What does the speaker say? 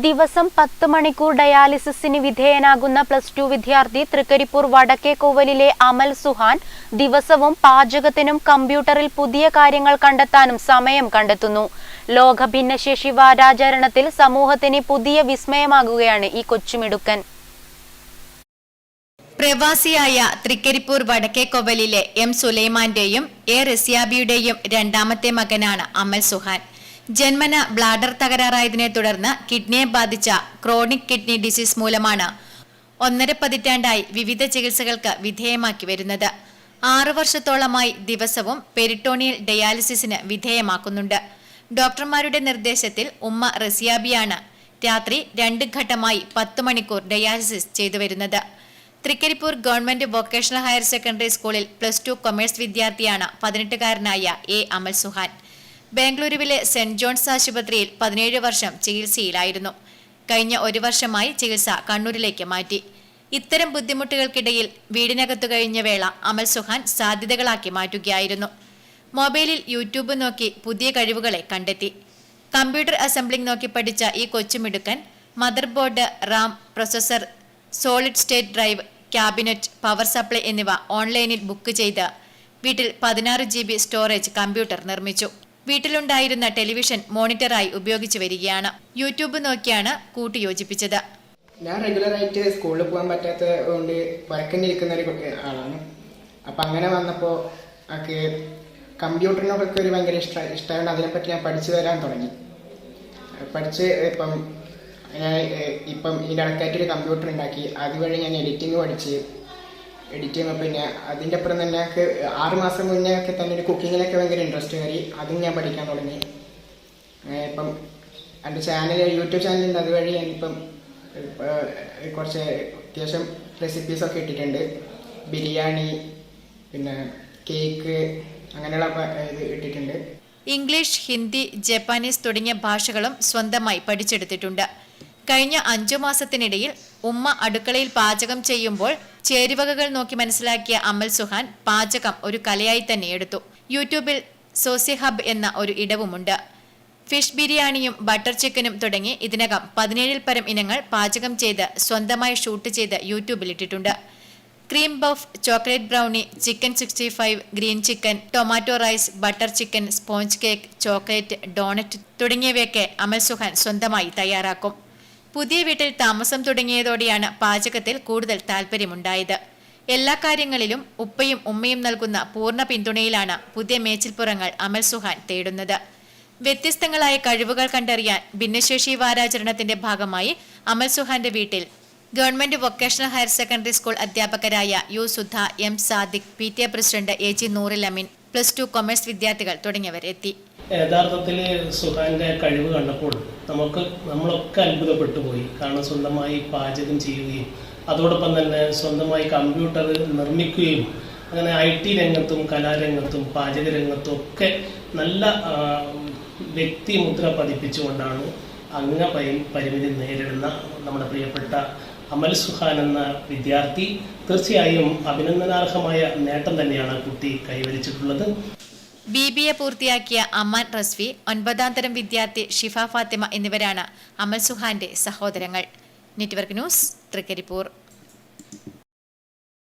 ദിവസം പത്ത് മണിക്കൂർ ഡയാലിസിസിന് വിധേയനാകുന്ന പ്ലസ് ടു വിദ്യാർത്ഥി തൃക്കരിപ്പൂർ വടക്കേക്കോവലിലെ അമൽ സുഹാൻ ദിവസവും പാചകത്തിനും കമ്പ്യൂട്ടറിൽ പുതിയ കാര്യങ്ങൾ കണ്ടെത്താനും സമയം കണ്ടെത്തുന്നു. ലോക ഭിന്നശേഷി വാരാചരണത്തിൽ സമൂഹത്തിന് പുതിയ വിസ്മയമാകുകയാണ് ഈ കൊച്ചുമിടുക്കൻ. പ്രവാസിയായ തൃക്കരിപ്പൂർ വടക്കേക്കൊവലിലെ എം സുലൈമാന്റെയും എ റസിയാബിയുടെയും രണ്ടാമത്തെ മകനാണ് അമൽ സുഹാൻ. ജന്മന ബ്ലാഡർ തകരാറായതിനെ തുടർന്ന് കിഡ്നിയെ ബാധിച്ച ക്രോണിക് കിഡ്നി ഡിസീസ് മൂലമാണ് ഒന്നര പതിറ്റാണ്ടായി വിവിധ ചികിത്സകൾക്ക് വിധേയമാക്കി വരുന്നത്. ആറു വർഷത്തോളമായി ദിവസവും പെരിട്ടോണിയൽ ഡയാലിസിസിന് വിധേയമാക്കുന്നുണ്ട്. ഡോക്ടർമാരുടെ നിർദ്ദേശത്തിൽ ഉമ്മ റസിയാബിയാണ് രാത്രി രണ്ട് ഘട്ടമായി പത്ത് മണിക്കൂർ ഡയാലിസിസ് ചെയ്തു വരുന്നത്. Thrikaripur government vocational higher secondary സ്കൂളിൽ പ്ലസ് ടു കൊമേഴ്സ് വിദ്യാർത്ഥിയാണ് പതിനെട്ടുകാരനായ എ അമൽ സുഹാൻ ബാംഗ്ലൂരുവിലെ സെന്റ് ജോൺസ് ആശുപത്രിയിൽ പതിനേഴ് വർഷം ചികിത്സയിലായിരുന്നു. കഴിഞ്ഞ ഒരു വർഷമായി ചികിത്സ കണ്ണൂരിലേക്ക് മാറ്റി. ഇത്തരം ബുദ്ധിമുട്ടുകൾക്കിടയിൽ വീടിനകത്തു കഴിഞ്ഞ വേള അമൽ സുഹാൻ സാധ്യതകളാക്കി മാറ്റുകയായിരുന്നു. മൊബൈലിൽ യൂട്യൂബ് നോക്കി പുതിയ കഴിവുകളെ കണ്ടെത്തി. കമ്പ്യൂട്ടർ അസംബ്ലിംഗ് നോക്കി പഠിച്ച ഈ കൊച്ചുമിടുക്കൻ mother board RAM processor solid state drive cabinet power supply എന്നിവ ഓൺലൈനിൽ ബുക്ക് ചെയ്ത് വീട്ടിൽ പതിനാറ് ജി സ്റ്റോറേജ് കമ്പ്യൂട്ടർ നിർമ്മിച്ചു. വീട്ടിലുണ്ടായിരുന്ന ടെലിവിഷൻ മോണിറ്ററായി ഉപയോഗിച്ചു വരികയാണ്. യൂട്യൂബ് നോക്കിയാണ് കൂട്ടിയോജിപ്പിച്ചത്. ഞാൻ റെഗുലറായിട്ട് സ്കൂളിൽ പോകാൻ പറ്റാത്ത കൊണ്ട് വരക്കഞ്ഞിരിക്കുന്ന ഒരു ആളാണ്. അപ്പം അങ്ങനെ വന്നപ്പോൾ കമ്പ്യൂട്ടറിനൊക്കെ ഒരു ഭയങ്കര ഇഷ്ട ഇഷ്ടമാണ് അതിനെപ്പറ്റി ഞാൻ പഠിച്ചു വരാൻ തുടങ്ങി. പഠിച്ച് ഇപ്പം ഞാൻ ഇപ്പം ഇതിന്റെ ഇടയ്ക്കായിട്ടൊരു കമ്പ്യൂട്ടർ ഉണ്ടാക്കി. അതുവഴി ഞാൻ എഡിറ്റിംഗ് പഠിച്ച് എഡിറ്റിംഗ് പിന്നെ അതിന്റെ അപ്പുറം തന്നെ എനിക്ക് ആറ് മാസം മുന്നേ ഒക്കെ തന്നെ ഒരു കുക്കിങ്ങിലൊക്കെ ഭയങ്കര ഇൻട്രസ്റ്റ് കയറി. അതും ഞാൻ പഠിക്കാൻ തുടങ്ങി. ഇപ്പം എന്റെ ചാനൽ യൂട്യൂബ് ചാനലുണ്ട് അതുവഴി ഞാനിപ്പം കുറച്ച് അത്യാവശ്യം റെസിപ്പീസൊക്കെ ഇട്ടിട്ടുണ്ട്. ബിരിയാണി പിന്നെ കേക്ക് അങ്ങനെയുള്ള ഇത് ഇട്ടിട്ടുണ്ട്. ഇംഗ്ലീഷ് ഹിന്ദി ജപ്പാനീസ് തുടങ്ങിയ ഭാഷകളും സ്വന്തമായി പഠിച്ചെടുത്തിട്ടുണ്ട്. കഴിഞ്ഞ അഞ്ചു മാസത്തിനിടയിൽ ഉമ്മ അടുക്കളയിൽ പാചകം ചെയ്യുമ്പോൾ ചേരുവകകൾ നോക്കി മനസ്സിലാക്കിയ അമൽ സുഹാൻ പാചകം ഒരു കലയായി തന്നെ എടുത്തു. യൂട്യൂബിൽ സോസി ഹബ് എന്ന ഒരു ഇടവുമുണ്ട്. ഫിഷ് ബിരിയാണിയും ബട്ടർ ചിക്കനും തുടങ്ങി ഇതിനകം പതിനേഴിൽ പരം ഇനങ്ങൾ പാചകം ചെയ്ത് സ്വന്തമായി ഷൂട്ട് ചെയ്ത് യൂട്യൂബിൽ ഇട്ടിട്ടുണ്ട്. Cream puff chocolate brownie chicken sixty five green chicken tomato rice butter chicken sponge cake chocolate doughnut തുടങ്ങിയവയൊക്കെ അമൽ സുഹാൻ സ്വന്തമായി തയ്യാറാക്കും. പുതിയ വീട്ടിൽ താമസം തുടങ്ങിയതോടെയാണ് പാചകത്തിൽ കൂടുതൽ താല്പര്യമുണ്ടായത് എല്ലാ കാര്യങ്ങളിലും ഉപ്പയും ഉമ്മയും നൽകുന്ന പൂർണ പിന്തുണയിലാണ് പുതിയ മേച്ചിൽപ്പുറങ്ങൾ അമൽ സുഹാൻ തേടുന്നത്. വ്യത്യസ്തങ്ങളായ കഴിവുകൾ കണ്ടറിയാൻ ഭിന്നശേഷി വാരാചരണത്തിന്റെ ഭാഗമായി അമൽ സുഹാന്റെ വീട്ടിൽ government vocational higher secondary school അധ്യാപകരായ U Sudha M Sadiq P T A president A G Nooril Ameen plus to commerce വിദ്യാർത്ഥികൾ തുടങ്ങിയവർ എത്തി യഥാർത്ഥത്തിൽ സുഹാന്റെ കഴിവ് കണ്ടപ്പോൾ നമുക്ക് നമ്മളൊക്കെ അത്ഭുതപ്പെട്ടു പോയി. കാരണം സ്വന്തമായി പാചകം ചെയ്യുകയും അതോടൊപ്പം തന്നെ സ്വന്തമായി കമ്പ്യൂട്ടർ നിർമ്മിക്കുകയും അങ്ങനെ ഐ ടി രംഗത്തും കലാരംഗത്തും പാചക രംഗത്തും ഒക്കെ നല്ല വ്യക്തി വ്യക്തിമുദ്ര പതിപ്പിച്ചുകൊണ്ടാണ് അംഗ പരി- പരിമിതി നേരിടുന്ന നമ്മുടെ പ്രിയപ്പെട്ട അമൽ സുഹാൻ എന്ന വിദ്യാർത്ഥി തീർച്ചയായും അഭിനന്ദനാർഹമായ നേട്ടം തന്നെയാണ് കുട്ടി കൈവരിച്ചിട്ടുള്ളത്. ബി ബി എ പൂർത്തിയാക്കിയ അമാൻ റസ്വി ഒൻപതാം തരം വിദ്യാർത്ഥി ഷിഫ ഫാത്തിമ എന്നിവരാണ് അമൽ സുഹാന്റെ സഹോദരങ്ങൾ. Network news Trikaripur.